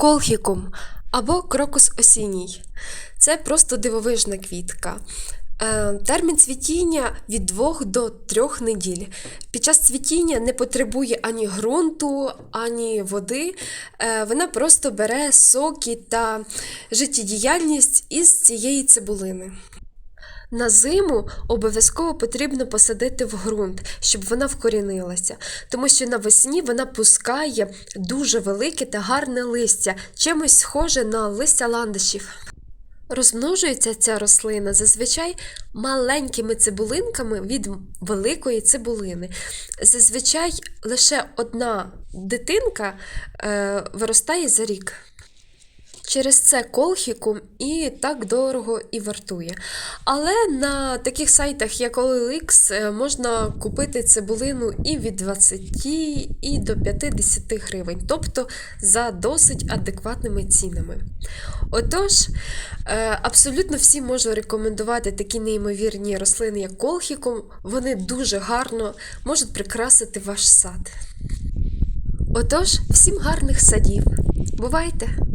Колхікум або крокус осінній. Це просто дивовижна квітка. Е, Термін цвітіння від 2 до 3 неділь. Під час цвітіння не потребує ані ґрунту, ані води. Е, Вона просто бере соки та життєдіяльність із цієї цибулини. На зиму обов'язково потрібно посадити в ґрунт, щоб вона вкорінилася, тому що навесні вона пускає дуже велике та гарне листя, чимось схоже на листя ландишів. Розмножується ця рослина зазвичай маленькими цибулинками від великої цибулини. Зазвичай лише одна дитинка е, виростає за рік. Через це колхікум і так дорого і вартує. Але на таких сайтах, як OLX, е, можна купити цибулину і від 20 і до 50 гривень, тобто за досить адекватними цінами. Отож, е, абсолютно всі можу рекомендувати такі неймовірні рослини, як колхікум. Вони дуже гарно можуть прикрасити ваш сад. Отож, всім гарних садів. Бувайте!